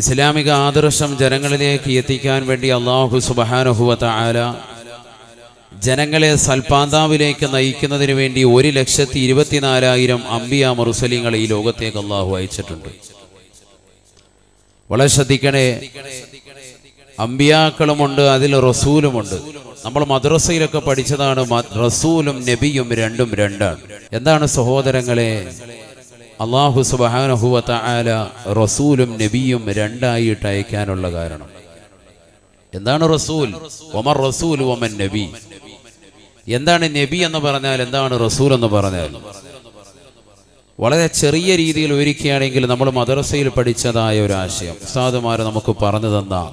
ഇസ്ലാമിക ആദർശം ജനങ്ങളിലേക്ക് എത്തിക്കാൻ വേണ്ടി അള്ളാഹു സുബഹാനുഹുവത്ത ആല ജനങ്ങളെ സൽപാന്താവിലേക്ക് നയിക്കുന്നതിന് വേണ്ടി ഒരു ലക്ഷത്തി ഇരുപത്തിനാലായിരം അമ്പിയ മുറുസലിങ്ങളെ ഈ ലോകത്തേക്ക് അള്ളാഹു അയച്ചിട്ടുണ്ട്. വളരെ ശ്രദ്ധിക്കണേ അമ്പിയാക്കളുമുണ്ട് അതിൽ റസൂലുമുണ്ട്. നമ്മൾ മദ്രസയിലൊക്കെ പഠിച്ചതാണ് റസൂലും നബിയും രണ്ടും രണ്ടാണ്. എന്താണ് സഹോദരങ്ങളെ? അള്ളാഹു സുബാനഹുവത്ത ആല റസൂലും നബിയും രണ്ടായിട്ട് അയക്കാനുള്ള കാരണം. എന്താണ് റസൂൽ? ഒമർ റസൂൽ ഒമൻ നബി. എന്താണ് നബി എന്ന് പറഞ്ഞാൽ എന്താണ് റസൂൽ എന്ന് പറഞ്ഞാൽ? വളരെ ചെറിയ രീതിയിൽ ഒരുക്കുകയാണെങ്കിൽ നമ്മൾ മദ്രസയിൽ പഠിച്ചതായ ഒരു ആശയം. ഉസ്താദുമാർ നമുക്ക് പറഞ്ഞു തന്ന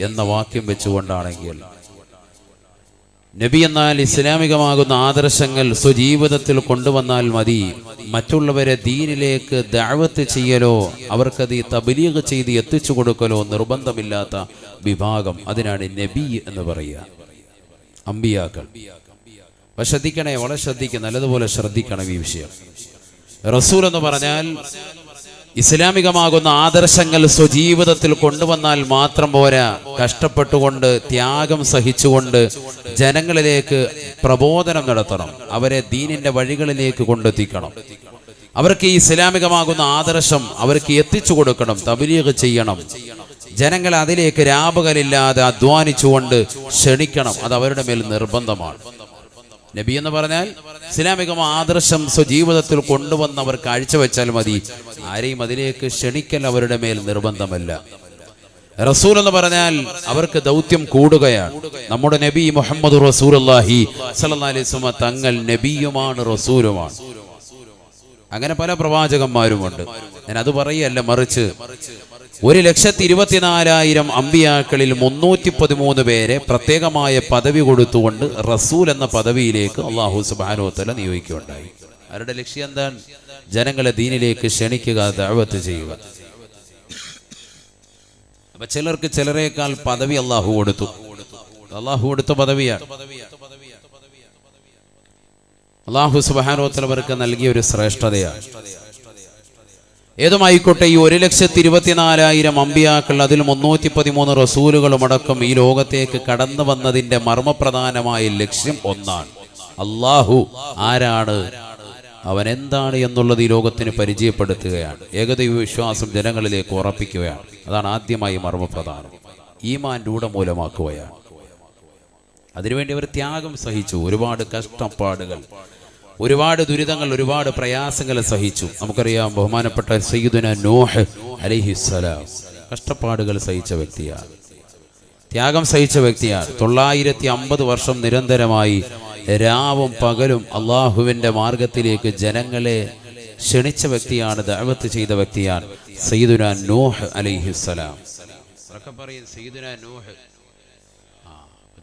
എന്ന വാക്യം വെച്ചുകൊണ്ടാണെങ്കിൽ നബി എന്നാൽ ഇസ്ലാമികമാകുന്ന ആദർശങ്ങൾ സ്വജീവിതത്തിൽ കൊണ്ടുവന്നാൽ മതി. മറ്റുള്ളവരെ ദീനിലേക്ക് ദഅവത്ത് ചെയ്യലോ അവർക്കത് ഈ തബലീഗ് ചെയ്ത് എത്തിച്ചു കൊടുക്കലോ നിർബന്ധമില്ലാത്ത വിഭാഗം അതിനാണ് നബി എന്ന് പറയുക. അമ്പിയാക്കൾ. അപ്പൊ ശ്രദ്ധിക്കണേ വളരെ ശ്രദ്ധിക്കുക നല്ലതുപോലെ ശ്രദ്ധിക്കണം ഈ വിഷയം. റസൂൽ എന്ന് പറഞ്ഞാൽ ഇസ്ലാമികമാകുന്ന ആദർശങ്ങൾ സ്വജീവിതത്തിൽ കൊണ്ടുവന്നാൽ മാത്രം പോരാ. കഷ്ടപ്പെട്ടുകൊണ്ട് ത്യാഗം സഹിച്ചുകൊണ്ട് ജനങ്ങളിലേക്ക് പ്രബോധനം നടത്തണം. അവരെ ദീനിന്റെ വഴികളിലേക്ക് കൊണ്ടെത്തിക്കണം. അവർക്ക് ഈ ഇസ്ലാമികമാകുന്ന ആദർശം അവർക്ക് എത്തിച്ചു കൊടുക്കണം തബലീഗ് ചെയ്യണം. ജനങ്ങൾ അതിലേക്ക് രാപകലില്ലാതെ അധ്വാനിച്ചുകൊണ്ട് ക്ഷണിക്കണം. അത് അവരുടെ മേൽ നിർബന്ധമാണ്. നബി എന്ന് പറഞ്ഞാൽ ഇസ്ലാമിക ആദർശം സ്വജീവിതത്തിൽ കൊണ്ടുവന്ന് അവർ കാഴ്ചവെച്ചാൽ മതി. ആരെയും അതിലേക്ക് ക്ഷണിക്കൽ അവരുടെ മേൽ നിർബന്ധമല്ല. റസൂൽ എന്ന് പറഞ്ഞാൽ അവർക്ക് ദൗത്യം കൂടുകയാണ്. നമ്മുടെ നബി മുഹമ്മദ് റസൂൽ അള്ളാഹി അലൈഹി തങ്ങൾ നബിയുമാണ് റസൂലുമാണ്. അങ്ങനെ പല പ്രവാചകന്മാരുമുണ്ട്. ഞാൻ അത് പറയല്ല മറിച്ച്. ഒരു ലക്ഷത്തി ഇരുപത്തിനാലായിരം അമ്പിയാക്കളിൽ മുന്നൂറ്റി പതിമൂന്ന് പേരെ പ്രത്യേകമായ പദവി കൊടുത്തുകൊണ്ട് റസൂൽ എന്ന പദവിയിലേക്ക് അള്ളാഹു സുബാനുത്തല നിയോഗിക്കുകയുണ്ടായി. അവരുടെ ലക്ഷ്യം എന്താണ്? ജനങ്ങളെ ദീനിലേക്ക് ക്ഷണിക്കുക ദഅവത്ത് ചെയ്യുക. അപ്പൊ ചിലർക്ക് ചിലരേക്കാൾ പദവി അള്ളാഹു കൊടുത്തു. അള്ളാഹു കൊടുത്ത പദവിയാണ്. അള്ളാഹു സുബാനോത്തലവർക്ക് നൽകിയ ഒരു ശ്രേഷ്ഠതയാണ്. ഏതുമായിക്കോട്ടെ ഈ ഒരു ലക്ഷത്തി ഇരുപത്തിനാലായിരം അമ്പിയാക്കൾ അതിൽ മുന്നൂറ്റി പതിമൂന്ന് റസൂലുകളും അടക്കം ഈ ലോകത്തേക്ക് കടന്നു വന്നതിന്റെ മർമ്മപ്രധാനമായ ലക്ഷ്യം ഒന്നാണ്. അള്ളാഹു ആരാണ്? അവൻ എന്താണ് എന്നുള്ളത് ഈ ലോകത്തിന് പരിചയപ്പെടുത്തുകയാണ്. ഏകദൈവ വിശ്വാസം ജനങ്ങളിലേക്ക് ഉറപ്പിക്കുകയാണ്. അതാണ് ആദ്യമായി മർമ്മപ്രധാനം. ഈമാൻ രൂഢമൂലമാക്കുകയാണ്. അതിനുവേണ്ടി അവർ ത്യാഗം സഹിച്ചു. ഒരുപാട് കഷ്ടപ്പാടുകൾ ഒരുപാട് ദുരിതങ്ങൾ ഒരുപാട് പ്രയാസങ്ങൾ സഹിച്ചു. നമുക്കറിയാം ബഹുമാനപ്പെട്ട സയ്യിദുന നോഹ് അലിഹിസ്സലാം കഷ്ടപ്പാടുകൾ സഹിച്ച വ്യക്തിയാണ്. ത്യാഗം സഹിച്ച വ്യക്തിയാണ്. തൊള്ളായിരത്തി അമ്പത് വർഷം നിരന്തരമായി രാവും പകലും അള്ളാഹുവിന്റെ മാർഗത്തിലേക്ക് ജനങ്ങളെ ക്ഷണിച്ച വ്യക്തിയാണ് ദഅവത്ത് ചെയ്ത വ്യക്തിയാണ് സയ്യിദുന നോഹ് അലിഹിസ്സലാം പറയും സയ്യിദുന നോഹ്.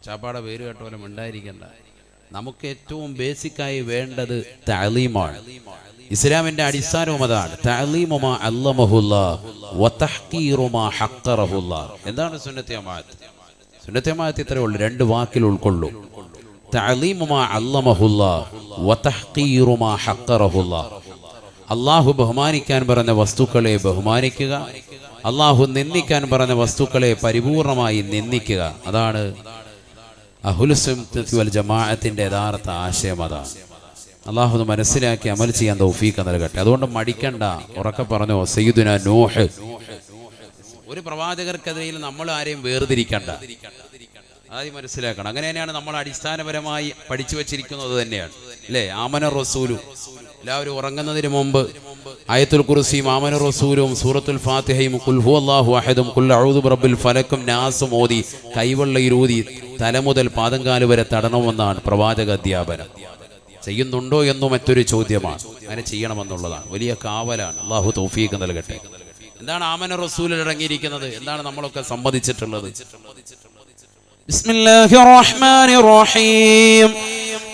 ചാപ്പാടെ പേര് കേട്ടോലും ഉണ്ടായിരിക്കണ്ട നമുക്ക് ഏറ്റവും ബേസിക്കായി വേണ്ടത് താലീമാണ് ഇസ്ലാമിന്റെ അടിസ്ഥാനവും അതാണ്. ഹഖറഹുല്ലാ. എന്താണ് സുന്നത്തെ അമാഅത്ത് സുന്നത്തെ അമാഅത്ത് ഇത്രയേ ഉള്ളൂ. രണ്ട് വാക്കിൽ ഉൾക്കൊള്ളൂ. തഅലീമുമാ അല്ലമഹുല്ലാ വതഹ്കീറുമാ ഹഖറഹുല്ലാ. അള്ളാഹു ബഹുമാനിക്കാൻ പറഞ്ഞ വസ്തുക്കളെ ബഹുമാനിക്കുക. അള്ളാഹു നിന്ദിക്കാൻ പറഞ്ഞ വസ്തുക്കളെ പരിപൂർണമായി നിന്ദിക്കുക. അതാണ് അഹുലുസുന്നത്തി വൽ ജമാഅത്തിന്റെ യഥാർത്ഥ ആശയം അതാണ് അള്ളാഹു മനസ്സിലാക്കി അമൽ ചെയ്യാൻ തൗഫീഖ് നൽകട്ടെ. അതുകൊണ്ട് മടിക്കണ്ട. ഉറക്കെ പറഞ്ഞോ സയ്യിദുന നൂഹ്. ഒരു പ്രവാചകർക്കെതിരെയിൽ നമ്മൾ ആരെയും വേർതിരിക്കണ്ട. ആദ്യം മനസ്സിലാക്കണം. അങ്ങനെ തന്നെയാണ് നമ്മൾ അടിസ്ഥാനപരമായി പഠിച്ചു വെച്ചിരിക്കുന്നത് തന്നെയാണ്. അല്ലേ? ആമന റസൂലു. എല്ലാവരും ഉറങ്ങുന്നതിന് മുമ്പ് ആയത്തുൽ കുറിസി മാമന റസൂലും സൂറത്തുൽ ഫാത്തിഹയും കുൽഹു അള്ളാഹു അഹദും കുല്ലൂദ് റബ്ബിൽ ഫലക്കും നാസും ഓതി കൈവെള്ളയിലൂതി തല മുതൽ പാതങ്കാൽ വരെ തടണമെന്നാണ് പ്രവാചക അധ്യാപനം. ചെയ്യുന്നുണ്ടോ എന്നും മറ്റൊരു ചോദ്യമാണ്. അങ്ങനെ ചെയ്യണമെന്നുള്ളതാണ്. വലിയ കാവലാണ്. അള്ളാഹു തൗഫീഖ് നൽകട്ടെ. എന്താണ് ആമന റസൂലിൽ ഇറങ്ങിയിരിക്കുന്നത്? എന്താണ് നമ്മളൊക്കെ സംബന്ധിച്ചിട്ടുള്ളത്? ബിസ്മില്ലാഹിർ റഹ്മാനിർ റഹീം.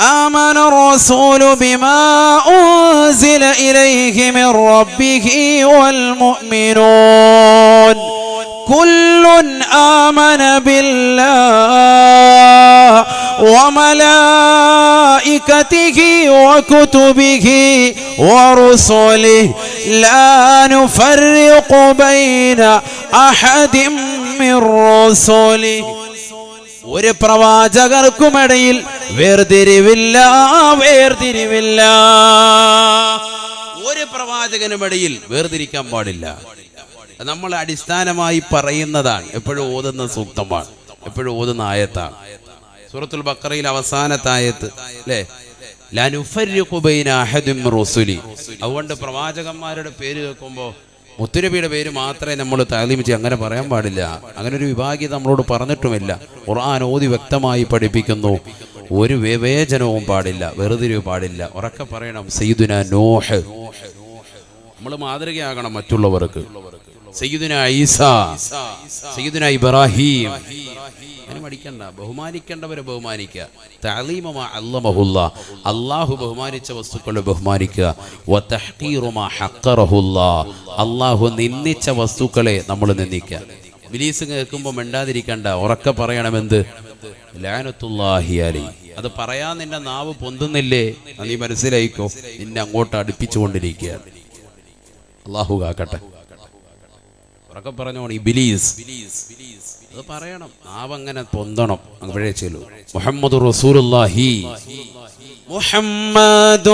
آمن الرسول بما أنزل إليه من ربه والمؤمنون كل آمن بالله وملائكته وكتبه ورسله لا نفرق بين أحد من رسله ഒരു പ്രവാചകർക്കുമിടയിൽ വേർതിരിവില്ല വേർതിരിവില്ല. ഒരു പ്രവാചകനുമിടയിൽ വേർതിരിക്കാൻ പാടില്ല. നമ്മൾ അടിസ്ഥാനമായി പറയുന്നതാണ്. എപ്പോഴും ഓതുന്ന സൂക്തമാണ്. എപ്പോഴും ഓതുന്ന ആയത്താണ്. സൂറത്തുൽ ബക്കറയിൽ അവസാനത്തെ ആയത്ത് അല്ലേ? അതുകൊണ്ട് പ്രവാചകന്മാരുടെ പേര് കേൾക്കുമ്പോൾ മുത്തുരബിയുടെ പേര് മാത്രമേ നമ്മൾ താലിമിച്ച് അങ്ങനെ പറയാൻ പാടില്ല. അങ്ങനെ ഒരു വിഭാഗീയത നമ്മളോട് പറഞ്ഞിട്ടുമില്ല. ഖുർആൻ ഓതി വ്യക്തമായി പഠിപ്പിക്കുന്നു. ഒരു വിവേചനവും പാടില്ല വെറുതിരിവ് പാടില്ല. ഉറക്കെ പറയണം സയ്യിദുന നോഹ്. നമ്മൾ മാതൃകയാകണം മറ്റുള്ളവർക്ക്. സയ്യിദുന ഐസ സയ്യിദുന ഇബ്രാഹിം. അതിന് മടിക്കണ്ട ബഹുമാനിക്കേണ്ടവരെ ബഹുമാനിക്കുക. തഅലീമമാ അല്ലമഹുല്ല. അള്ളാഹു ബഹുമാനിച്ച വസ്തുക്കളെ ബഹുമാനിക്കുക. വതഹ്ഖീറുമാ ഹഖറഹുല്ലാ. അള്ളാഹു നിന്ദിച്ച വസ്തുക്കളെ നമ്മൾ നിന്ദിക്കുക. ബിലീസ് കേൾക്കുമ്പോൾ മിണ്ടാതിരിക്കണ്ട ഉറക്കെ പറയണമെന്ത്? അത് പറയാൻ നിന്റെ നാവ് പൊന്തുന്നില്ലേ? നീ മനസ്സിലായിക്കോ? നിന്നെ അങ്ങോട്ട് അടുപ്പിച്ചുകൊണ്ടിരിക്കുകയാണ്. അള്ളാഹു കാക്കട്ടെ. ഉറക്കെ പറഞ്ഞോണം ഈ ബിലീസ് അത് പറയണം നാവ് അങ്ങനെ പൊന്തണം അപ്പോഴേ ചെല്ലു മുഹമ്മദ് റസൂലുള്ളാഹി محمد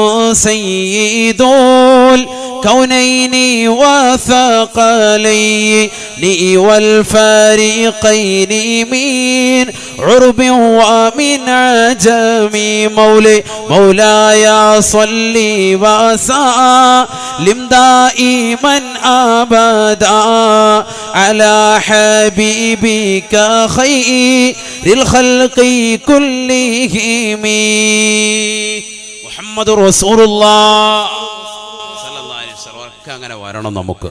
سيد الكونين وثقلين والفريقين من عرب ومن عجم مولي مولاي صل وسلم دائما ابدا على حبيبك خير الخلق كلهم محمد رسول الله ഒക്കെ അങ്ങനെ വരണം നമുക്ക്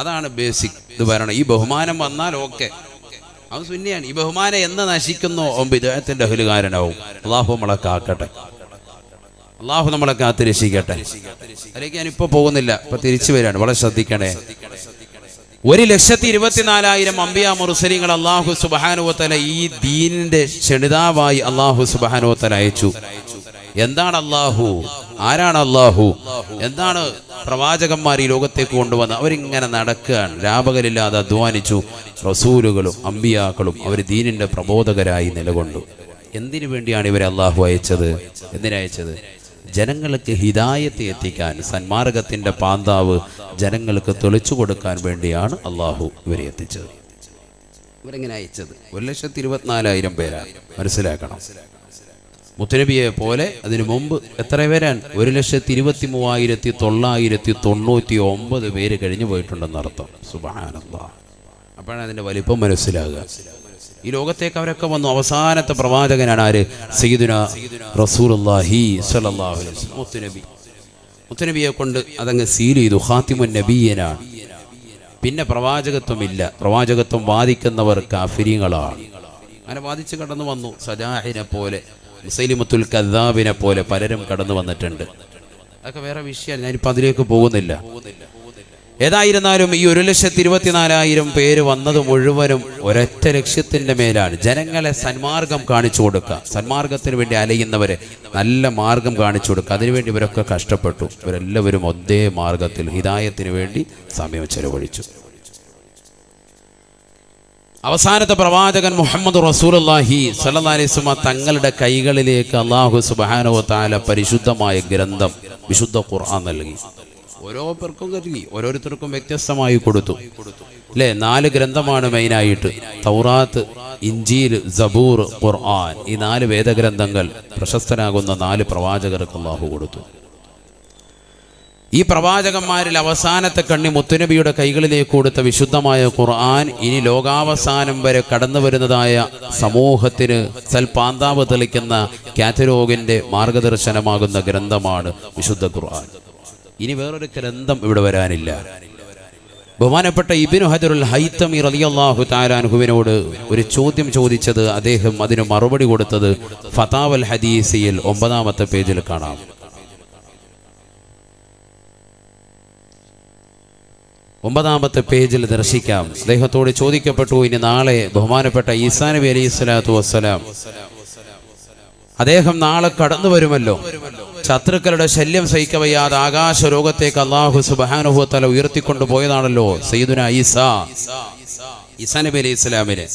അതാണ് ബേസിക് ഇത് വരണം ഈ ബഹുമാനം വന്നാൽ ഓക്കെ അവൻ സുന്നിയാണ് ഈ ബഹുമാനം എന്ന് നശിക്കുന്നോ അവൻ വിദേഹത്തിന്റെ അഹലുകാരനാവും അള്ളാഹു നമ്മളെ കാക്കട്ടെ അള്ളാഹു നമ്മളെ കാത്ത് രക്ഷിക്കട്ടെ. അതിലേക്ക് ഞാൻ ഇപ്പൊ പോകുന്നില്ല. ഇപ്പൊ തിരിച്ചു വരികയാണ് വളരെ ശ്രദ്ധിക്കണേ. ഒരു ലക്ഷത്തി ഇരുപത്തിനാലായിരം അമ്പിയ മുറുസലിങ്ങൾ അള്ളാഹു സുബാനുവത്തല ഈ ദീനിന്റെ ക്ഷണിതാവായി അള്ളാഹു സുബാനുവത്തല അയച്ചു. എന്താണ് അള്ളാഹു? ആരാണ് അള്ളാഹു? എന്താണ് പ്രവാചകന്മാർ ഈ ലോകത്തേക്ക് കൊണ്ടുവന്ന് അവരിങ്ങനെ നടക്കുകയാണ്? രാപകലില്ലാതെ അധ്വാനിച്ചു. റസൂലുകളും അമ്പിയാക്കളും അവർ ദീനിന്റെ പ്രബോധകരായി നിലകൊണ്ടു. എന്തിനു വേണ്ടിയാണ് ഇവരെ അള്ളാഹു അയച്ചത്? എന്തിനയച്ചത് ജനങ്ങൾക്ക് ഹിതായത്തെ എത്തിക്കാൻ സന്മാർഗത്തിന്റെ പാന്താവ് ജനങ്ങൾക്ക് തെളിച്ചു കൊടുക്കാൻ വേണ്ടിയാണ് അള്ളാഹു ഇവരെ എത്തിച്ചത്. ഇവരെങ്ങനെ അയച്ചത്? ഒരു ലക്ഷത്തി ഇരുപത്തിനാലായിരം പേരാണ് മനസ്സിലാക്കണം. മുത്തനബിയെ പോലെ അതിനു മുമ്പ് എത്ര പേരാണ്? ഒരു ലക്ഷത്തി ഇരുപത്തി മൂവായിരത്തി തൊള്ളായിരത്തി തൊണ്ണൂറ്റി ഒമ്പത് പേര് കഴിഞ്ഞു പോയിട്ടുണ്ടെന്ന് അർത്ഥം സുബാനന്ദ അപ്പോഴാണ് അതിന്റെ വലിപ്പം മനസ്സിലാകുക. ഈ ലോകത്തേക്ക് അവരൊക്കെ വന്നു. അവസാനത്തെ പ്രവാചകനാണ് ആര്? സയ്യിദുന വസല്ലം. മുത്തുനബി. മുത്തുനബിയെ കൊണ്ട് അതങ്ങ് സീൽ ചെയ്തു. ഖാത്തിമുൻ നബീയനാണ്. പിന്നെ പ്രവാചകത്വമില്ല. പ്രവാചകത്വം വാദിക്കുന്നവർ കാഫിര്യങ്ങളാണ് അങ്ങനെ വാദിച്ച് കടന്നു വന്നു. സജാഹിനെ പോലെ മുസൈലിമത്തുൽ കദ്ദാബിനെ പോലെ പലരും കടന്നു വന്നിട്ടുണ്ട്. അതൊക്കെ വേറെ വിഷയമാണ് ഞാനിപ്പോൾ അതിലേക്ക് പോകുന്നില്ല. ഏതായിരുന്നാലും ഈ ഒരു ലക്ഷത്തി ഇരുപത്തിനാലായിരം പേര് വന്നത് മുഴുവനും ഒരൊറ്റ ലക്ഷ്യത്തിന്റെ മേലാണ്. ജനങ്ങളെ സന്മാർഗം കാണിച്ചു കൊടുക്കുക. സന്മാർഗത്തിന് വേണ്ടി അലയുന്നവരെ നല്ല മാർഗം കാണിച്ചു കൊടുക്കുക. അതിനുവേണ്ടി ഇവരൊക്കെ കഷ്ടപ്പെട്ടു. ഇവരെല്ലാവരും ഒരേ മാർഗത്തിൽ ഹിതായത്തിന് വേണ്ടി സമയം ചെലവഴിച്ചു. അവസാനത്തെ പ്രവാചകൻ മുഹമ്മദ് അലൈഹി വസല്ലം തങ്ങളുടെ കൈകളിലേക്ക് അള്ളാഹു സുബാനോ താല പരിശുദ്ധമായ ഗ്രന്ഥം വിശുദ്ധ ഖുർആൻ നൽകി. ഓരോ പേർക്കും കരുതി ഓരോരുത്തർക്കും വ്യത്യസ്തമായി കൊടുത്തു. അല്ലേ നാല് ഗ്രന്ഥമാണ് മെയിനായിട്ട്. തൗറാത്ത് ഇഞ്ചീൽ സബൂർ ഖുർആൻ. ഈ നാല് വേദഗ്രന്ഥങ്ങൾ പ്രശസ്തനാകുന്ന നാല് പ്രവാചകർക്ക് അള്ളാഹു കൊടുത്തു. ഈ പ്രവാചകന്മാരിൽ അവസാനത്തെ കണ്ണി മുത്തുനബിയുടെ കൈകളിലേക്ക് കൊടുത്ത വിശുദ്ധമായ ഖുർആൻ ഇനി ലോകാവസാനം വരെ കടന്നു വരുന്നതായ സമൂഹത്തിന് സൽപാന്താവ് തെളിക്കുന്ന കാറ്റലോഗിന്റെ മാർഗദർശനമാകുന്ന ഗ്രന്ഥമാണ് വിശുദ്ധ ഖുർആൻ. ഇനി വേറൊരു ഗ്രന്ഥം ഇവിടെ വരാനില്ല. ബഹുമാനപ്പെട്ട ഇബിനു ഹജറുൽ ഹൈത്തമി റളിയല്ലാഹു താരാൻഹുവിനോട് ഒരു ചോദ്യം ചോദിച്ചത് അദ്ദേഹം അതിന് മറുപടി കൊടുത്തത് ഫതാവൽ ഹദീസിയിൽ ഒമ്പതാമത്തെ പേജിൽ കാണാം. ഒമ്പതാമത്തെ പേജിൽ ദർശിക്കാം. അദ്ദേഹത്തോട് ചോദിക്കപ്പെട്ടു ഇനി നാളെ ബഹുമാനപ്പെട്ട ഈസാ നബി അലൈഹി സ്വലാത്തു വസ്സലാം അദ്ദേഹം നാളെ കടന്നു വരുമല്ലോ ശത്രുക്കളുടെ ശല്യം സഹിക്കവയ്യാതെ ആകാശ രോഗത്തേക്ക് അള്ളാഹു സുബാനുഭവത്തല ഉയർത്തിക്കൊണ്ടു പോയതാണല്ലോ സയ്യിദുന ഈസ. ഈസാ നബി അലൈഹി ഇസ്ലാമിന്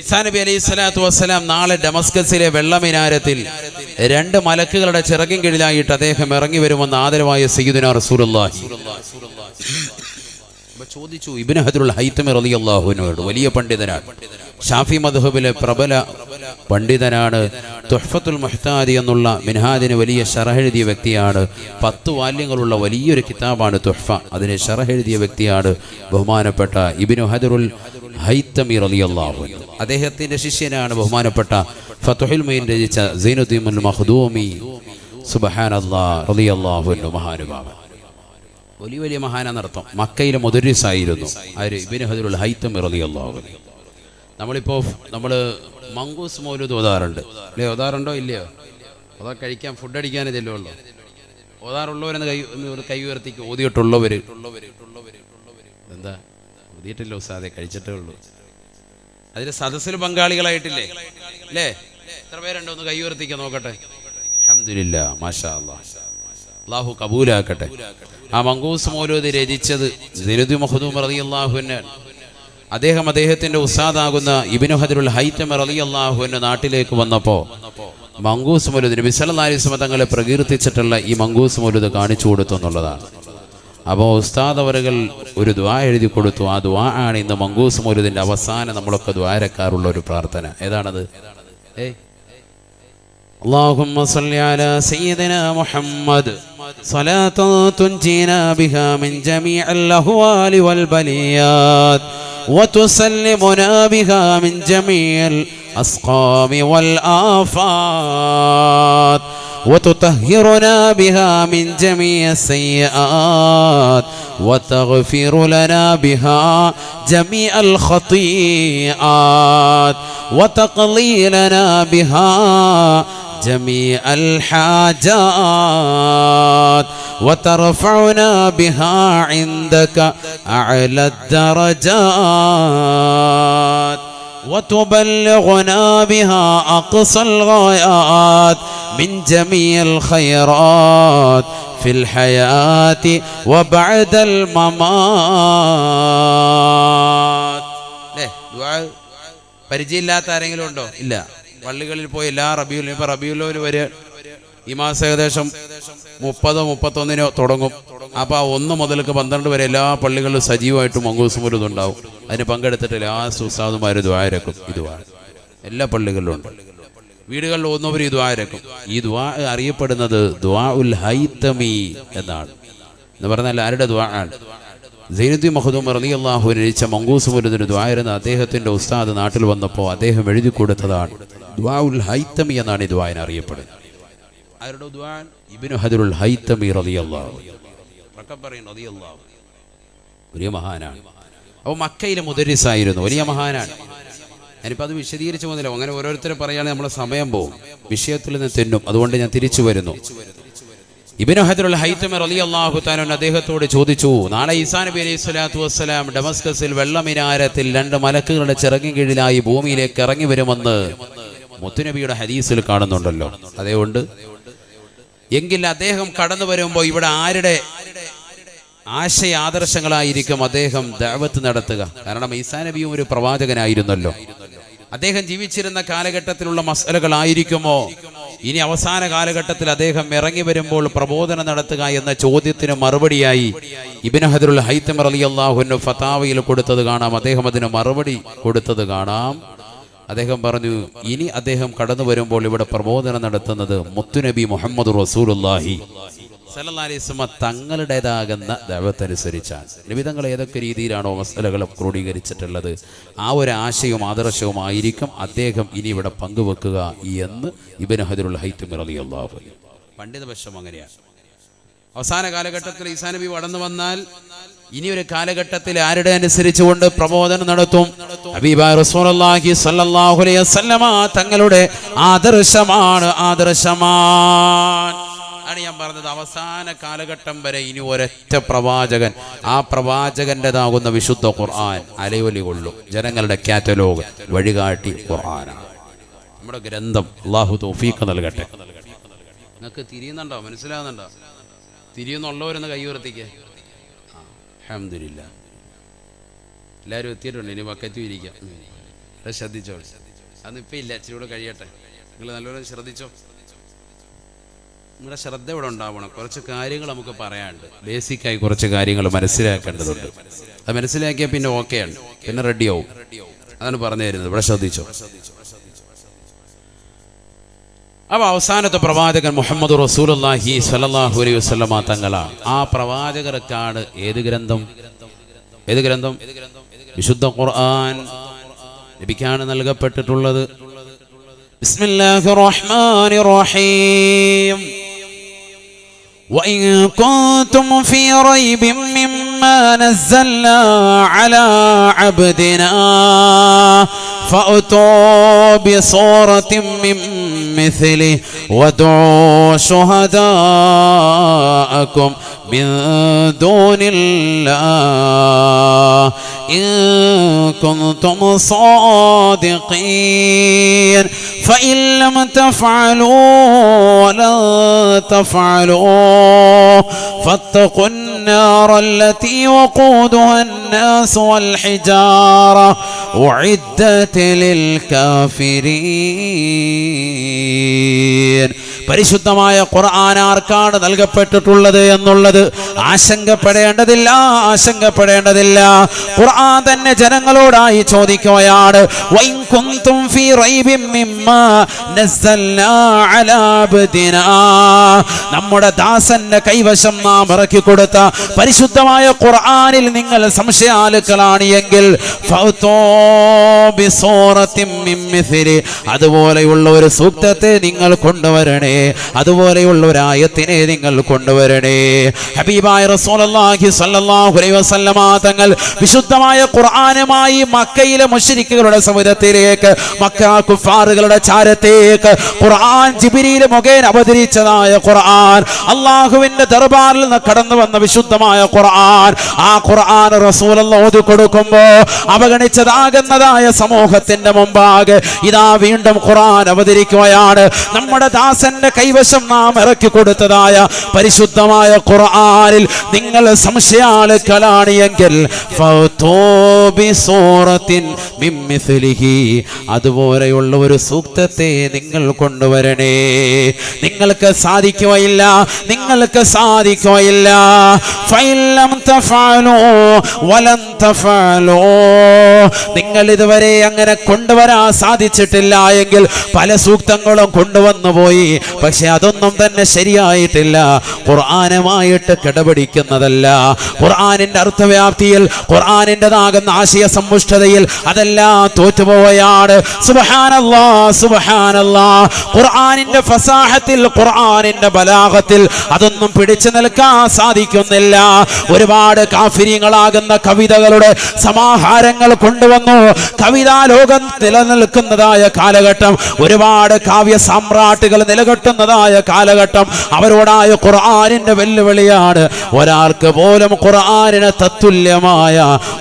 ഈസാ നബി അലൈഹി സ്വലാത്തു വസ്സലാം നാളെ ഡമസ്കസിലെ വെള്ളമിനാരത്തിൽ രണ്ട് മലക്കുകളുടെ ചിറകിൻ കീഴിലായിട്ട് അദ്ദേഹം ഇറങ്ങി വരുമെന്ന് ആദരവായ സയ്യിദുന റസൂലുള്ളാഹി. ചോദിച്ചു ഇബിൻ ഹദറുൽ ഹൈത്തമി റളിയല്ലാഹുവിനോട് വലിയ പണ്ഡിതനാണ്. ഷാഫി മദ്ഹബിലെ പ്രബല പണ്ഡിതനാണ്. തുഹ്ഫത്തുൽ മുഹ്താദി എന്നുള്ള മിൻഹാദിന് വലിയ ഷറഹെഴുതിയ വ്യക്തിയാണ്. പത്ത് വാല്യങ്ങളുള്ള വലിയൊരു കിതാബാണ് തുഹ്ഫ. അതിന് ഷറഹെഴുതിയ വ്യക്തിയാണ് ബഹുമാനപ്പെട്ട ഇബിനു ഹദറുൽ ഹൈത്തമീർ റളിയല്ലാഹു അദ്ദേഹത്തിന്റെ ശിഷ്യനാണ് ബഹുമാനപ്പെട്ട ഫത്തുഹുൽ മൈൻ രചിച്ച സൈനുദ്ദീമുൽ സുബ്ഹാനല്ലാഹ് റളിയല്ലാഹു അൻഹു മഹാനുഭാവൻ. വലിയ വലിയ മഹാനെന്നർത്ഥം മക്കയിലെ മുദരിസായിരുന്നു. ആര്? ഇബിന് ഹദുൽ ഹൈത്തം ഇറതിയല്ലാഹു നമ്മളിപ്പോൾ നമ്മൾ മങ്കൂസ് മൗലൂദ് ഓതാറുണ്ട് അല്ലേ ഓതാറുണ്ടോ ഇല്ലയോ? അതാ കഴിക്കാൻ ഫുഡ് അടിക്കാനേ ചെല്ലുള്ളൂ? ഓതാറുള്ളവരെന്ന് കൈ കൈ ഉയർത്തിക്ക് ഓതിയിട്ടുള്ളവർ എന്താ? ഓതിയിട്ടില്ല ഉസ്താദെ കഴിച്ചിട്ടേ ഉള്ളൂ. അതിൽ സദസ്സിൽ പങ്കാളികളായിട്ടില്ലേ? അല്ലേ? എത്ര പേരുണ്ടോ? ഒന്ന് കൈ ഉയർത്തിക്കാൻ നോക്കട്ടെ. അഹമ്മദില്ല മാഷാ അള്ളാഹു കബൂലാക്കട്ടെ. ആ മങ്കൂസ് മൗലൂദ് രചിച്ചത് ദിരുദി മഹദൂം റളിയല്ലാഹുവിന് അദ്ദേഹം അദ്ദേഹത്തിന്റെ ഉസ്താദാകുന്ന ഇബിനു ഹദറുൽ ഹൈത്തം റളിയല്ലാഹുവിന്റെ നാട്ടിലേക്ക് വന്നപ്പോൾ മങ്കൂസ് മൗലൂദ് നബി സല്ലല്ലാഹു അലൈഹി വസല്ലം തങ്ങളെ പ്രകീർത്തിച്ചിട്ടുള്ള ഈ മങ്കൂസ് മൗലൂദ് കാണിച്ചു കൊടുത്തു എന്നുള്ളതാണ് അപ്പോൾ ഉസ്താദ് അവരുകൾ ഒരു ദ്വാ എഴുതി കൊടുത്തു ആ ദ്വാ ആണ് ഇന്ന് മങ്കൂസ് മൗലൂദിന്റെ അവസാനം നമ്മളൊക്കെ ദ്വാരക്കാറുള്ള ഒരു പ്രാർത്ഥന ഏതാണത് ഏയ് اللهم صل على سيدنا محمد صلاة تنجينا بها من جميع الأهوال والبليات وتسلمنا بها من جميع الأسقام والآفات. وتطهرنا بها من جميع السيئات. وتغفر لنا بها جميع الخطيئات. وتقضي لنا بها جميع الحاجات. وترفعنا بها عندك أعلى الدرجات وتبلغنا بها أقصى الغايات من جميع الخيرات في الحياة وبعد الممات ليه دعاء പരിചയമില്ലാത്ത ആരെങ്കിലും ഉണ്ടോ ഇല്ല പള്ളികളിൽ പോയി എല്ലാ റബിയുലും ഇപ്പൊ റബിയുലോന് വരെ ഈ മാസം ഏകദേശം മുപ്പതോ മുപ്പത്തൊന്നിനോ തുടങ്ങും. അപ്പോൾ ആ ഒന്ന് മുതൽക്ക് പന്ത്രണ്ട് വരെ എല്ലാ പള്ളികളിലും സജീവമായിട്ട് മങ്കൂസ് മുരുത് ഉണ്ടാവും അതിന് പങ്കെടുത്തിട്ട് ലാസ്റ്റ് ഉസ്താദുമാർ ദ്വാരക്കും ദ്വാ എല്ലാ പള്ളികളിലും ഉണ്ട്. വീടുകളിൽ ഒന്നവർ ഈ ദ്വാരക്കും ഈ ദ്വാ അറിയപ്പെടുന്നത് ദ്വാ ഉൽ ഹൈത്തമി എന്നാണ്. എന്ന് പറഞ്ഞാൽ ആരുടെ ദ്വാ ആണ്? സൈനുദ്ദീൻ മഹദൂം റലി അള്ളാഹു രചിച്ച മങ്കൂസ് മുരുദിന് ദ്വായിരുന്ന അദ്ദേഹത്തിന്റെ ഉസ്താദ് നാട്ടിൽ വന്നപ്പോൾ അദ്ദേഹം എഴുതി കൊടുത്തതാണ് ദ്വാ ഉൽ ഹൈത്തമി എന്നാണ് ഈ ദ്വായന അറിയപ്പെടുന്നത്. ആരുടെ ദ്വാൻ ഇബിനു ഹൈത്തമി വലിയ മഹാനാണ്. അപ്പോൾ മക്കയിലെ മുദരിസായിരുന്നു. വലിയ മഹാനാണ്. ഞാനിപ്പോൾ അത് വിശദീകരിച്ചു പോകുന്നില്ല. അങ്ങനെ ഓരോരുത്തരും പറയുകയാണെങ്കിൽ നമ്മളെ സമയം പോകും. വിഷയത്തിൽ നിന്ന് തെന്നും. അതുകൊണ്ട് ഞാൻ തിരിച്ചു വരുന്നു. ഇബിനു ഹദറുൽ ഹൈത്തമർ അലി അള്ളാഹു അദ്ദേഹത്തോട് ചോദിച്ചു നാളെ ഈസാ നബി അലൈഹി സ്വലാത്തു വസ്സലാം ഡമസ്കസിൽ വെള്ളമിനാരത്തിൽ രണ്ട് മലക്കുകളുടെ ചിറകിൻ കീഴിലായി ഭൂമിയിലേക്ക് ഇറങ്ങി വരുമെന്ന് മുത്തുനബിയുടെ ഹദീസിൽ കാണുന്നുണ്ടല്ലോ. അതേ അതുകൊണ്ട് എങ്കിൽ അദ്ദേഹം കടന്നു വരുമ്പോൾ ഇവിടെ ആരുടെ ആശയ ആദർശങ്ങളായിരിക്കും അദ്ദേഹം ദേവത്ത് നടത്തുക. കാരണം ഈസാ നബിയും ഒരു പ്രവാചകനായിരുന്നല്ലോ. അദ്ദേഹം ജീവിച്ചിരുന്ന കാലഘട്ടത്തിലുള്ള മസലകളായിരിക്കുമോ? ഇനി അവസാന കാലഘട്ടത്തിൽ അദ്ദേഹം ഇറങ്ങി വരുമ്പോൾ പ്രബോധനം നടത്തുക എന്ന ചോദ്യത്തിന് മറുപടിയായി ഇബിൻ ഹദറുൽ ഹൈത്തം അലി അള്ളാഹുന് ഫതാവയിൽ കൊടുത്തത് കാണാം. അദ്ദേഹം അതിന് മറുപടി കൊടുത്തത് കാണാം. അദ്ദേഹം പറഞ്ഞു ഇനി അദ്ദേഹം കടന്നു വരുമ്പോൾ ഇവിടെ പ്രബോധനം നടത്തുന്നത് മുത്തുനബി മുഹമ്മദ് റസൂലുല്ലാഹി സലഹ്ലിസ്മ തങ്ങളുടേതാകുന്ന ദൈവത്തനുസരിച്ചാണ്. നിമിതങ്ങൾ ഏതൊക്കെ രീതിയിലാണോ മസലകൾ ക്രോഡീകരിച്ചിട്ടുള്ളത്? ആ ഒരു ആശയവും ആദർശവും ആയിരിക്കും അദ്ദേഹം ഇനി ഇവിടെ പങ്കുവെക്കുക എന്ന് ഇബൻ ഹദറുൽ ഹൈത്തുമിർ അലി പണ്ഡിതപക്ഷം അങ്ങനെയാണ്. അവസാന കാലഘട്ടത്തിൽ ഈസാനബി നബി കടന്നു വന്നാൽ ഇനി ഒരു കാലഘട്ടത്തിൽ ആരുടെ അനുസരിച്ചുകൊണ്ട് പ്രബോധനം നടത്തും? റസൂലുള്ളാഹി സ്വല്ലല്ലാഹു അലൈഹി വസല്ലമ തങ്ങളുടെ ആദർശമാണ് ആദർശമാണ് ആണ് ഞാൻ പറഞ്ഞത്. അവസാന കാലഘട്ടം വരെ ഇനി ഒരൊറ്റ പ്രവാചകൻ ആ പ്രവാചകന്റേതാകുന്ന വിശുദ്ധ ഖുർആൻ അലയൊലി കൊള്ളും ജനങ്ങളുടെ കാറ്റലോഗ് വഴികാട്ടി ഖുർആനാണ്. നമ്മുടെ ഗ്രന്ഥം അള്ളാഹു തൗഫീഖ് നൽകട്ടെ. നിങ്ങൾക്ക് തിരിയുന്നുണ്ടോ? മനസ്സിലാകുന്നുണ്ടോ തിരിയുന്നുള്ളവരൊന്ന് കൈ ഉയർത്തിക്കേ. അഹമ്മദില്ല എല്ലാവരും എത്തിയിട്ടുണ്ട് ഇനി വക്കറ്റും ഇരിക്കാം. ശ്രദ്ധിച്ചോ അന്നിപ്പോൾ ഇല്ല ഇച്ചിരി കൂടെ കഴിയട്ടെ. നിങ്ങൾ നല്ലപോലെ ശ്രദ്ധിച്ചോ? നിങ്ങളുടെ ശ്രദ്ധ ഇവിടെ ഉണ്ടാവണം. കുറച്ച് കാര്യങ്ങൾ നമുക്ക് പറയാനുണ്ട്. ബേസിക്കായി കുറച്ച് കാര്യങ്ങൾ മനസ്സിലാക്കേണ്ടതുണ്ട്. അത് മനസ്സിലാക്കിയാൽ പിന്നെ ഓക്കെയാണ് പിന്നെ റെഡിയാവും അതാണ് പറഞ്ഞു തരുന്നത് ഇവിടെ ശ്രദ്ധിച്ചോ ശ്രദ്ധിച്ചോ? അപ്പൊ അവസാനത്തെ പ്രവാചകൻ മുഹമ്മദ് റസൂലുള്ളാഹി സ്വല്ലല്ലാഹു അലൈഹി വസല്ലമ തങ്ങളാണ് ആ പ്രവാചകർക്കാണ് ഏത് ഗ്രന്ഥം ഏത് ഗ്രന്ഥം വിശുദ്ധ ഖുർആൻ ലഭിക്കാണ് നൽകപ്പെട്ടിട്ടുള്ളത് ബിസ്മില്ലാഹിർ റഹ്മാനിർ റഹീം وإن كنتم في ريب مما نزلنا على عبدنا فأتوا بصورة من مثله وادعوا شهداءكم من دون الله. إن كنتم صادقين. فإن لم تفعلوا ولن تفعلوا فاتقوا النار التي وقودها الناس والحجارة أعدت للكافرين. പരിശുദ്ധമായ ഖുർആൻ ആർക്കാണ് നൽകപ്പെട്ടിട്ടുള്ളത് എന്നുള്ളത് ആശങ്കപ്പെടേണ്ടതില്ല ആശങ്കപ്പെടേണ്ടതില്ല. ഖുർആൻ തന്നെ ജനങ്ങളോടായി ചോദിക്കുകയാണ്. നമ്മുടെ ദാസന്റെ കൈവശം നാം ഇറക്കി കൊടുത്ത പരിശുദ്ധമായ ഖുർആനിൽ നിങ്ങൾ സംശയാലുക്കളാണ് എങ്കിൽ അതുപോലെയുള്ള ഒരു സൂക്തത്തെ നിങ്ങൾ കൊണ്ടുവരണേ. അതുപോലെയുള്ള ഒരു ആയത്തിനെ നിങ്ങൾ കൊണ്ടുവരണേ. ഹബീബായ റസൂലുള്ളാഹി സ്വല്ലല്ലാഹു അലൈഹി വസല്ലമ തങ്ങൾ വിശുദ്ധമായ ഖുർആനുമായി മക്കയിലെ മുശ്രിക്കുകളുടെ സമുദ്രത്തിലേക്ക് മക്ക കുഫാറുകളുടെ ചാരത്തേക്ക് ഖുർആൻ ജിബിരിയിൽ മുഖേന അവതരിച്ചതായ ഖുർആൻ അള്ളാഹുവിന്റെ ദർബാറിൽ നിന്ന് കടന്നു വന്ന വിശുദ്ധമായ ഖുർആൻ ആ ഖുർആൻ റസൂലുള്ള ഓതി കൊടുക്കുമ്പോ അവഗണിച്ചതാകുന്നതായ സമൂഹത്തിന്റെ മുമ്പാകെ ഇതാ വീണ്ടും ഖുർആൻ അവതരിക്കുകയാണ്. നമ്മുടെ ദാസന്റെ കൈവശം നാം ഇറക്കി കൊടുത്തതായ പരിശുദ്ധമായ ഖുർആനിൽ നിങ്ങൾ സംശയാളുക്കളാണ് എങ്കിൽ. അതുപോലെയുള്ള ഒരു സൂക്തത്തെ നിങ്ങൾ കൊണ്ടുവരണേ നിങ്ങൾക്ക് സാധിക്കുകയില്ല നിങ്ങൾക്ക് സാധിക്കുകയില്ല നിങ്ങൾ ഇതുവരെ അങ്ങനെ കൊണ്ടുവരാൻ സാധിച്ചിട്ടില്ല എങ്കിൽ പല സൂക്തങ്ങളും കൊണ്ടുവന്നു പോയി പക്ഷെ അതൊന്നും തന്നെ ശരിയായിട്ടില്ല. ഖുർആാനുമായിട്ട് കിടപിടിക്കുന്നതല്ല. ഖുർആാനിന്റെ അർത്ഥവ്യാപ്തിയിൽ ഖുർആാനിന്റെതാകുന്ന ആശയ സമ്പുഷ്ടതയിൽ അതെല്ലാം തോറ്റുപോവയാണ് ഖുർആാനിന്റെ ഫസാഹത്തിൽ ഖുർആാനിന്റെ ബലാഹത്തിൽ അതൊന്നും പിടിച്ചു നിൽക്കാൻ സാധിക്കുന്നില്ല. ഒരുപാട് കാഫിര്യങ്ങളാകുന്ന കവിതകളുടെ സമാഹാരങ്ങൾ കൊണ്ടുവന്നു. കവിതാ ലോകം നിലനിൽക്കുന്നതായ കാലഘട്ടം ഒരുപാട് കാവ്യ സാമ്രാട്ടുകൾ നിലകെട്ടുന്നതായ കാലഘട്ടം അവരോടായ ഖുർആനിന്റെ വെല്ലുവിളിയാണ്. ഒരാൾക്ക് പോലും ഖുർആാനിന് തത്തുല്യമായ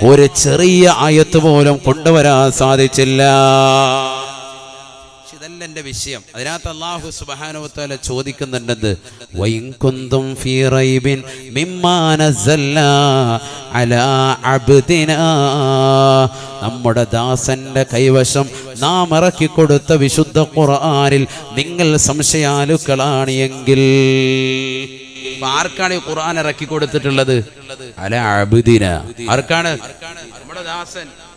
ഒരു ചെറിയ ആയത്ത് പോലും കൊണ്ടുവരാൻ സാധിച്ചില്ല. എന്റെ വിഷയം. അതിനകത്ത് അള്ളാഹു സുബാനുവത്താല ചോദിക്കുന്നുണ്ടെന്ന് വൈകുന്തും ഫീ റൈബിൻ അലാ നമ്മുടെ ദാസന്റെ കൈവശം നാം ഇറക്കി കൊടുത്ത വിശുദ്ധ ഖുർആനിൽ നിങ്ങൾ സംശയാലുക്കളാണ് എങ്കിൽ. ആർക്കാണ് ഈ ഖുർആൻ ഇറക്കി കൊടുത്തിട്ടുള്ളത്? അല അബുദിന. ആർക്കാണ്? നമ്മുടെ ദാസൻ.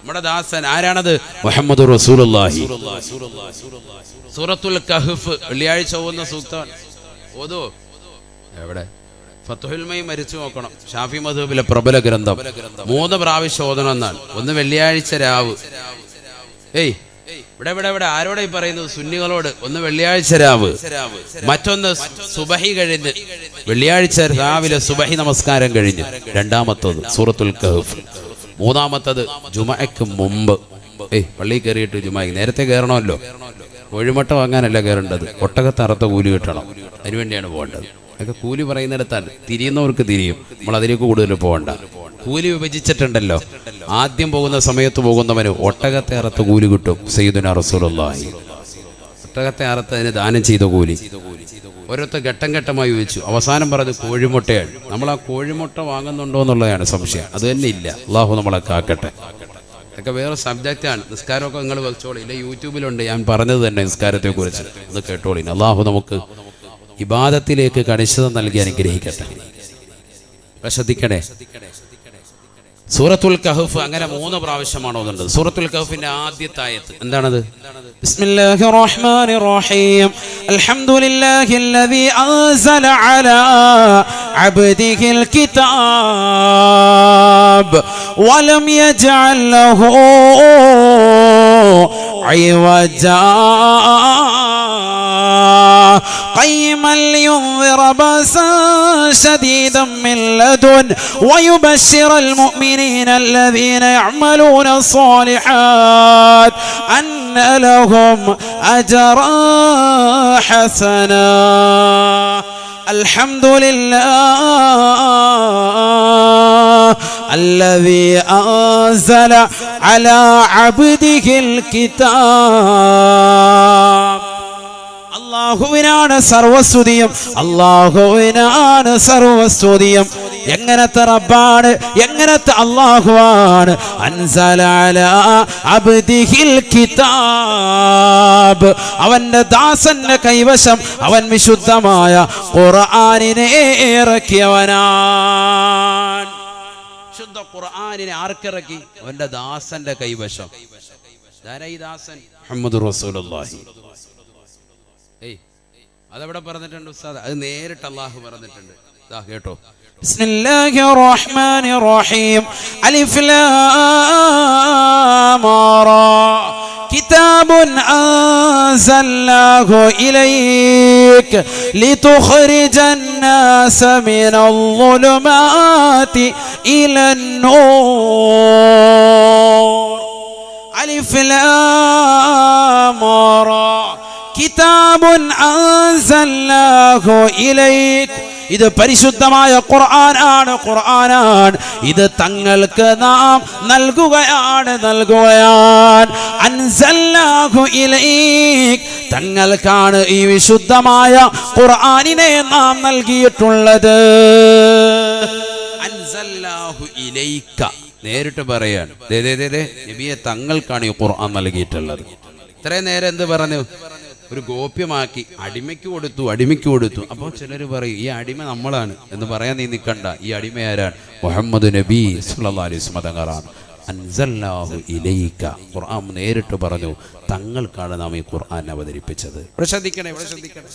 നമ്മുടെ ദാസൻ ആരാണത്? മുഹമ്മദ് റസൂലുള്ളാഹി. സൂറത്തുൽ കഹ്ഫ്. വെള്ളിയാഴ്ച പോകുന്ന സൂക്തമാണ് ഓതോ. എവിടെ? ഫത്തുഹിൽമയും മരിച്ചു നോക്കണം. ഷാഫി മധുബിലെ പ്രബല ഗ്രന്ഥം. മൂന്ന് പ്രാവശ്യം ഓതണം എന്നാണ്. ഒന്ന് വെള്ളിയാഴ്ച രാവ്. ഏയ് ഇവിടെ ഇവിടെ ഇവിടെ. ആരോടെ ഈ പറയുന്നത്? സുന്നികളോട്. ഒന്ന് വെള്ളിയാഴ്ച രാവ്. മറ്റൊന്ന് സുബഹി കഴിഞ്ഞ്. വെള്ളിയാഴ്ച രാവിലെ സുബഹി നമസ്കാരം കഴിഞ്ഞ്. രണ്ടാമത്തത് സൂറത്തുൽ കഹഫ്. മൂന്നാമത്തത് ജുമയ്ക്ക് മുമ്പ്. ഏയ് പള്ളി കയറിയിട്ട് ജുമായി നേരത്തെ കയറണമല്ലോ. കോഴിമുട്ട വാങ്ങാനല്ല കയറേണ്ടത്. ഒട്ടകത്ത് അറുത്ത കൂലി കിട്ടണം. അതിനുവേണ്ടിയാണ് പോകേണ്ടത്. അതൊക്കെ കൂലി പറയുന്നിടത്താണ്. തിരിയുന്നവർക്ക് തിരിയും. നമ്മൾ അതിലേക്ക് കൂടുതൽ പോകണ്ട. കൂലി വിഭജിച്ചിട്ടുണ്ടല്ലോ. ആദ്യം പോകുന്ന സമയത്ത് പോകുന്നവന് ഒട്ടകത്തെ അറുത്ത കൂലി കിട്ടും. സയ്യിദുന റസൂലുള്ളാഹി. ഒട്ടകത്തെ അറുത്തതിന് ദാനം ചെയ്ത കൂലി. ഓരോരുത്തർ ഘട്ടം ഘട്ടമായി വെച്ചു അവസാനം പറഞ്ഞത് കോഴിമുട്ടയാണ്. നമ്മൾ ആ കോഴിമുട്ട വാങ്ങുന്നുണ്ടോ എന്നുള്ളതാണ് സംശയം. അത് തന്നെ ഇല്ല. അള്ളാഹു നമ്മളെ കാക്കട്ടെ. ഇതൊക്കെ വേറെ സബ്ജക്റ്റാണ് നിസ്കാരമൊക്കെ നിങ്ങൾ വെച്ചോളി. ഇല്ല യൂട്യൂബിലുണ്ട്. ഞാൻ പറഞ്ഞത് തന്നെ നിസ്കാരത്തെ കുറിച്ച്. ഒന്ന് കേട്ടോളി. അള്ളാഹു നമുക്ക് ഇബാദത്തിലേക്ക് കണിശത നൽകി അനുഗ്രഹിക്കട്ടെ. ശ്രദ്ധിക്കണേ. സൂറത്തുൽ കഹഫ് അങ്ങനെ മൂന്ന് പ്രാവശ്യമാണ് ഓതുന്നത് സൂറത്തുൽ കഹഫിന്റെ ആദ്യത്തെ ആയത്ത് എന്താണത് بسم الله الرحمن الرحيم الحمد لله الذي أنزل على عبده الكتاب ولم يجعل له عوجا قيما لينذر باسا شديدا من لدن ويبشر المؤمنين الذين يعملون الصالحات أن لهم أجرا حسنا الحمد لله الذي أنزل على عبده الكتاب അള്ളാഹുവിനാണ് സർവസ്തുതിയും അള്ളാഹുവിനാണ് സർവസ്തുതിയും എങ്ങനത്തെ റബ്ബാണ്? എങ്ങനത്തെ അള്ളാഹുവാണ്? കിതാബ്. അവന്റെ ദാസന്റെ കൈവശം അവൻ വിശുദ്ധമായ ഖുർആനിനെ ഇറക്കിയവനാണ്. ശുദ്ധ ഖുർആനിനെ ആർക്കിറക്കി? അവന്റെ ദാസന്റെ കൈവശം. ദാസൻ? മുഹമ്മദ് റസൂലുള്ളാഹി. അതവിടെ പറഞ്ഞിട്ടുണ്ട് ഉസ്താദ്? അത് നേരിട്ട് അള്ളാഹു പറഞ്ഞിട്ടുണ്ട്. കേട്ടോ بسم الله الرحمن الرحيم ألف لام را كتاب أنزلناه إليك لتخرج الناس من الظلمات إلى النور ألف لام را كتاب أنزلناه إليك ഇത് പരിശുദ്ധമായ ഖുർആനാണ് ഖുർആനാണ് ഇത് തങ്ങൾക്ക് നാം നൽകുകയാണ് നൽകുകയാണ്. അൻസല്ലാഹു ഇലൈക്. തങ്ങൾക്കാണ് ഈ വിശുദ്ധമായ ഖുർആനിനെ നാം നൽകിയിട്ടുള്ളത്. അൻസല്ലാഹു ഇലൈക നേരിട്ട് പറയാണ്. ദേ ദേ ദേ തങ്ങൾക്കാണ് ഈ ഖുർആൻ നൽകിയിട്ടുള്ളത്. ഇത്രയും നേരം എന്ത് പറഞ്ഞു? ഒരു ഗോപ്യമാക്കി അടിമയ്ക്ക് കൊടുത്തു അടിമയ്ക്ക് കൊടുത്തു. അപ്പോൾ ചിലർ പറയും ഈ അടിമ നമ്മളാണ്. എന്ന് പറയാൻ നീ നിൽക്കണ്ട. ഈ അടിമ ആരാണ്? മുഹമ്മദ് നബി ഇലൈക. ഖുർആൻ നേരിട്ട് പറഞ്ഞു തങ്ങൾക്കാണ് നാം ഈ ഖുർആൻ അവതരിപ്പിച്ചത്. ഇവിടെ ശ്രദ്ധിക്കണേ ഇവിടെ ശ്രദ്ധിക്കണേ.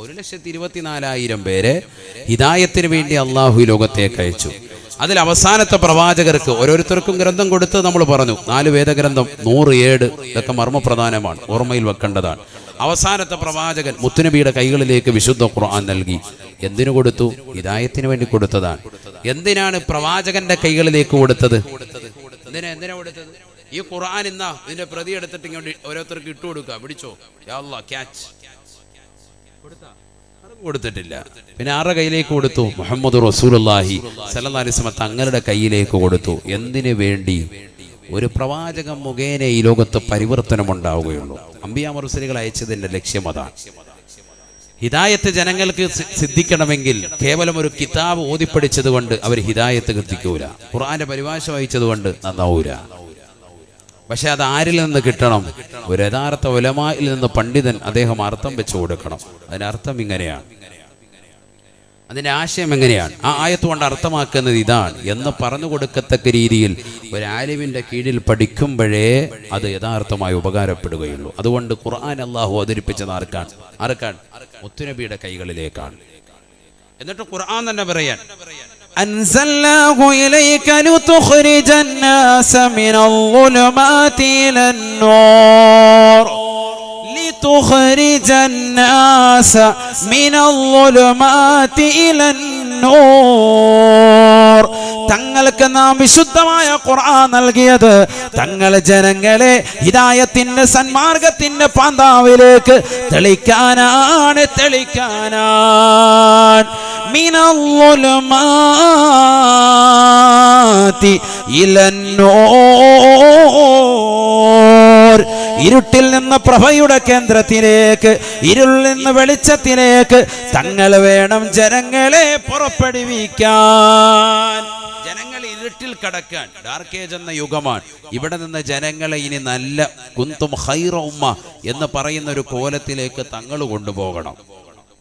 ഒരു ലക്ഷത്തി ഇരുപത്തിനാലായിരം പേരെ ഹിദായത്തിന് വേണ്ടി അള്ളാഹു ലോകത്തെ ലോകത്തേക്ക് അയച്ചു. അതിൽ അവസാനത്തെ പ്രവാചകർക്ക് ഓരോരുത്തർക്കും ഗ്രന്ഥം കൊടുത്ത് നമ്മൾ പറഞ്ഞു. നാല് വേദഗ്രന്ഥം നൂറ് ഏഴ് ഇതൊക്കെ മർമ്മപ്രധാനമാണ് ഓർമ്മയിൽ വെക്കേണ്ടതാണ്. അവസാനത്തെ പ്രവാചകൻ മുത്തുനബിയുടെ കൈകളിലേക്ക് വിശുദ്ധ ഖുർആൻ നൽകി. എന്തിനു കൊടുത്തു? ഹിദായത്തിന് വേണ്ടി കൊടുത്തതാണ്. എന്തിനാണ് പ്രവാചകന്റെ കൈകളിലേക്ക് കൊടുത്തത്? എന്തിനാ എന്തിനാ കൊടുത്തത്? ഈ ഖുർആൻ ഇന്നാ ഇതിന്റെ പ്രതി എടുത്തിട്ട് ഇങ്ങോട്ട് ഓരോരുത്തർക്ക് ഇട്ടു കൊടുക്കുക പിടിച്ചോ? ക്യാച്ച് കൊടുത്തിട്ടില്ല. പിന്നെ ആരുടെ കയ്യിലേക്ക് കൊടുത്തു? മുഹമ്മദ് അള്ളാഹി അലൈഹി വസല്ലം തങ്ങളുടെ കയ്യിലേക്ക് കൊടുത്തു. എന്തിനു വേണ്ടി? ഒരു പ്രവാചകം മുഖേന ഈ ലോകത്ത് പരിവർത്തനം ഉണ്ടാവുകയുള്ളൂ അമ്പിയാ മറുസലികൾ അയച്ചതിന്റെ ലക്ഷ്യം അതാണ്. ഹിദായത്ത് ജനങ്ങൾക്ക് സിദ്ധിക്കണമെങ്കിൽ കേവലം ഒരു കിതാബ് ഓതിപ്പടിച്ചത് കൊണ്ട് അവർ ഹിദായത്ത് കിട്ടിക്കൂല ഖുർആന്റെ പരിഭാഷ വഹിച്ചത് കൊണ്ട് നന്നാവൂല. പക്ഷെ അത് ആരിൽ നിന്ന് കിട്ടണം? ഒരു യഥാർത്ഥ ഉലമായിൽ നിന്ന് പണ്ഡിതൻ അദ്ദേഹം അർത്ഥം വെച്ചു കൊടുക്കണം. അതിനർത്ഥം ഇങ്ങനെയാണ്. അതിന്റെ ആശയം എങ്ങനെയാണ് ആ ആയത്ത് കൊണ്ട് അർത്ഥമാക്കുന്നത് ഇതാണ് എന്ന് പറഞ്ഞു കൊടുക്കത്തക്ക രീതിയിൽ ഒരു ആലിമിന്റെ കീഴിൽ പഠിക്കുമ്പോഴേ അത് യഥാർത്ഥമായി ഉപകാരപ്പെടുകയുള്ളൂ അതുകൊണ്ട് ഖുർആൻ അള്ളാഹു അവതരിപ്പിച്ചത് ആർക്കാണ് ആർക്കാണ് മുത്തുനബിയുടെ കൈകളിലേക്കാണ് എന്നിട്ട് ഖുർആൻ തന്നെ പറയാൻ أنزلناه إليك لتخرج الناس من الظلمات إلى النور لتخرج الناس من الظلمات إلى النور തങ്ങൾക്ക് നാം വിശുദ്ധമായ ഖുർആൻ നൽകിയത് തങ്ങൾ ജനങ്ങളെ ഹിദായത്തിന്റെ സന്മാർഗത്തിന്റെ പാന്താവിലേക്ക് തെളിക്കാനാണ് തെളിക്കാനാണ് മിനല്ലുലുമാതി ഇലന്നോർ ഇരുട്ടിൽ നിന്ന് പ്രഭയുടെ കേന്ദ്രത്തിലേക്ക് ഇരുളിൽ നിന്ന് വെളിച്ചത്തിലേക്ക് തങ്ങൾ വേണം ജനങ്ങളെ പുറപ്പെടുവിക്കാൻ. ജനങ്ങൾ ഇരുട്ടിൽ കടക്കാൻ ഡാർക്ക് ഏജ് എന്ന യുഗമാണ്. ഇവിടെ നിന്ന് ജനങ്ങളെ ഇനി നല്ല കുന്തും ഹൈറ ഉമ്മ എന്ന് പറയുന്ന ഒരു കോലത്തിലേക്ക് തങ്ങൾ കൊണ്ടുപോകണം.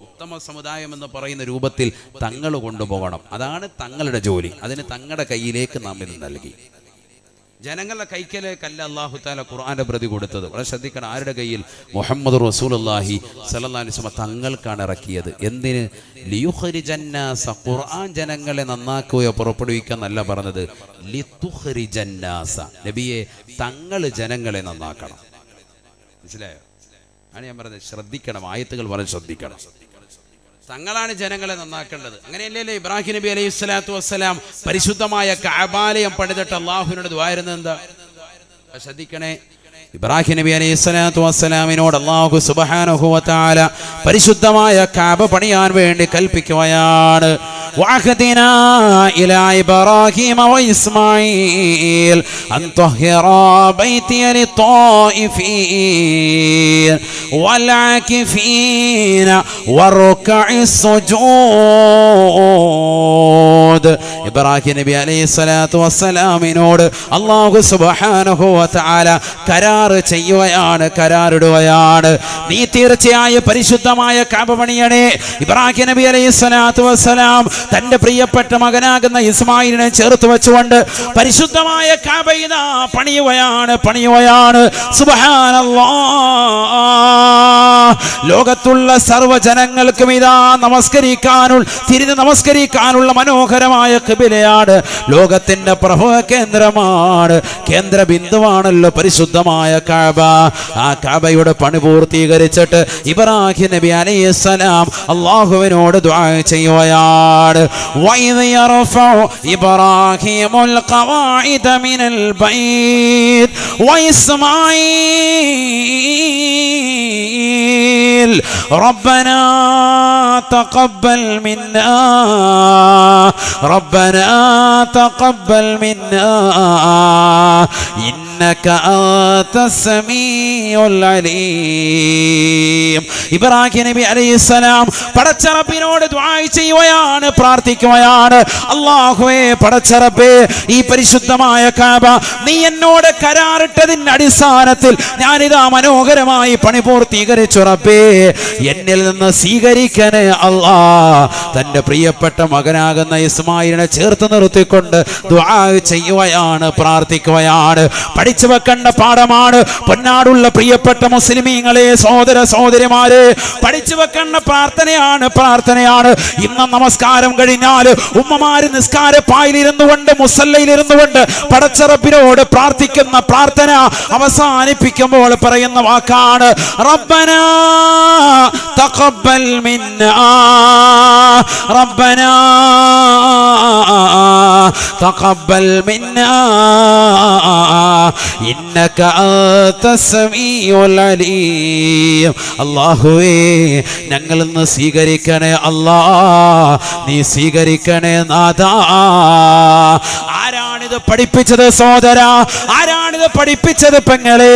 ഉത്തമ സമുദായം എന്ന് പറയുന്ന രൂപത്തിൽ തങ്ങൾ കൊണ്ടുപോകണം. അതാണ് തങ്ങളുടെ ജോലി. അതിന് തങ്ങളുടെ കയ്യിലേക്ക് നാം ഇത് നൽകി. ജനങ്ങളുടെ കൈക്കലേക്കല്ല അള്ളാഹു താല ഖുർആന്റെ പ്രതി കൊടുത്തത്. വളരെ ശ്രദ്ധിക്കണം ആരുടെ കയ്യിൽ? മുഹമ്മദ് റസൂൽ അള്ളാഹി വസല്ലം തങ്ങൾക്കാണ് ഇറക്കിയത്. എന്തിന്? ലിയുഖ്രിജന്നാസ ഖുർആൻ ജനങ്ങളെ നന്നാക്കുകയോ പുറപ്പെടുവിക്കുക എന്നല്ല പറഞ്ഞത്. ജന്നാസ നബിയെ തങ്ങൾ ജനങ്ങളെ നന്നാക്കണം. മനസ്സിലായോ? ആണ് ഞാൻ പറഞ്ഞത്. ശ്രദ്ധിക്കണം. ആയത്തുകൾ വളരെ ശ്രദ്ധിക്കണം. തങ്ങളാണ് ജനങ്ങളെ നന്നാക്കേണ്ടത്. അങ്ങനെയല്ലേ ഇബ്രാഹിം നബി അലൈഹി സ്വലാത്തു വസ്സലാം പരിശുദ്ധമായ കാബാലയം പണിതിട്ട് അള്ളാഹുവിനോട് ദ്വാരുന്നത് എന്താ? ശ്രദ്ധിക്കണേ. ഇബ്രാഹിം നബി അലൈഹി സ്വലാത്തു വസ്സലാമിനോട് അള്ളാഹു സുബ്ഹാനഹു വ പരിശുദ്ധമായ കാബ പണിയാൻ വേണ്ടി കൽപ്പിക്കുകയാണ്. وعهدنا إلى إبراهيم وإسماعيل أن طهر بيتي للطائفين والعاكفين والركع السجود. ഇബ്രാഹിം നബി അലൈഹി സ്വലാത്തു വസ്സലാമിനോട് അള്ളാഹു വതആല കരാർ ചെയ്യുകയാണ് കരാറിടുകയാണ്. നീ തീർച്ചയായും പരിശുദ്ധമായ കാപമണിയണേ ഇബ്രാഹിം നബി അലൈഹി സ്വലാത്തു വസ്സലാം തന്റെ പ്രിയപ്പെട്ട മകനാകുന്ന ഇസ്മായിലിനെ ചേർത്ത് വെച്ചുകൊണ്ട് പരിശുദ്ധമായ കാബ ഇതാ പണിയുകയാണ് പണിയുകയാണ്. സുബ്ഹാനല്ലാ ലോകത്തുള്ള സർവജനങ്ങൾക്കും ഇതാ നമസ്കരിക്കാനുള്ള തിരിഞ്ഞ് നമസ്കരിക്കാനുള്ള മനോഹരമായ കിബിലയാണ് ലോകത്തിന്റെ പ്രഭവ കേന്ദ്രമാണ് കേന്ദ്ര ബിന്ദുവാണല്ലോ പരിശുദ്ധമായ കാബ ആ കാബയുടെ പണി പൂർത്തീകരിച്ചിട്ട് ഇബ്രാഹിം നബി അലൈഹിസ്സലാം അള്ളാഹുവിനോട് ദുആ ചെയ്യുകയാണ് وَإِذْ يَرْفَعُ إِبْرَاهِيمُ الْقَوَاعِدَ مِنَ الْبَيْتِ وإسماعيل ربنا تقبل منا. ربنا تقبل منا. إنك أنت السميع العليم ഇബ്രാഹിം നബി അലൈഹിസ്സലാം പടച്ചറപ്പിനോട് ദുആ ചെയ്യുകയാണ് പ്രാർത്ഥിക്കുകയാണ് അള്ളാഹുവേ പടച്ചറപ്പേ ഈ പരിശുദ്ധമായ കാബ നീ എന്നോട് കരാറിട്ടതിന്റെ അടിസ്ഥാനത്തിൽ ഞാനിതാ മനോഹരമായി പണി പൂർത്തീകരിച്ചുറപ്പേ എന്നിൽ നിന്ന് സ്വീകരിക്കണേ അള്ളാ തന്റെ പ്രിയപ്പെട്ട മകനാകുന്ന ഇസ്മായിലിനെ ചേർത്ത് നിർത്തിക്കൊണ്ട് ദുആ ചെയ്യുകയാണ് പ്രാർത്ഥിക്കുകയാണ് പഠിച്ചു വെക്കേണ്ട പാഠമാണ്. പൊന്നാടുള്ള പ്രിയപ്പെട്ട മുസ്ലിമീങ്ങളെ സഹോദര സഹോദരിമാരെ പഠിച്ചു വെക്കേണ്ട പ്രാർത്ഥനയാണ് പ്രാർത്ഥനയാണ്. ഇന്ന് നമസ്കാരം കഴിഞ്ഞാൽ ഉമ്മമാര് നിസ്കാര പായിലിരുന്നു കൊണ്ട് മുസല്ലയിലിരുന്നു കൊണ്ട് പടച്ചറപ്പിനോട് പ്രാർത്ഥിക്കുന്ന പ്രാർത്ഥന അവസാനിപ്പിക്കുമ്പോൾ പറയുന്ന വാക്കാണ് റബ്ബന തഖബ്ബൽ മിന്നാ റബ്ബന തഖബ്ബൽ മിന്നാ അല്ലാഹുവേ ഞങ്ങൾ ഇന്ന് സ്വീകരിക്കണേ അല്ലാ നീ സ്വീകരിക്കണേ നാഥ. ആരാണിത് പഠിപ്പിച്ചത് സോദര ആരാണിത് പഠിപ്പിച്ചത് പെങ്ങളെ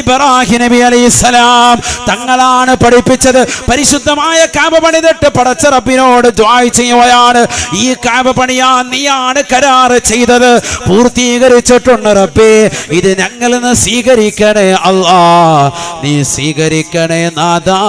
ഇബ്രാഹിം നബി അലൈഹി സ്വലാം തങ്ങളാണ് പഠിപ്പിച്ചത്. പരിശുദ്ധമായ കാബ പണിതിട്ട് പടച്ച റബ്ബിനോട് ദ്വാ ചെയ്യുകയാണ്. ഈ കാബ പണിയാ നീയാണ് കരാറ് ചെയ്തത്. പൂർത്തീകരിച്ചിട്ടുണ്ട് റബ്ബേ. ഇത് ഞങ്ങൾ നിന്ന് സ്വീകരിക്കണേ അല്ലാ നീ സ്വീകരിക്കണേ നാദാ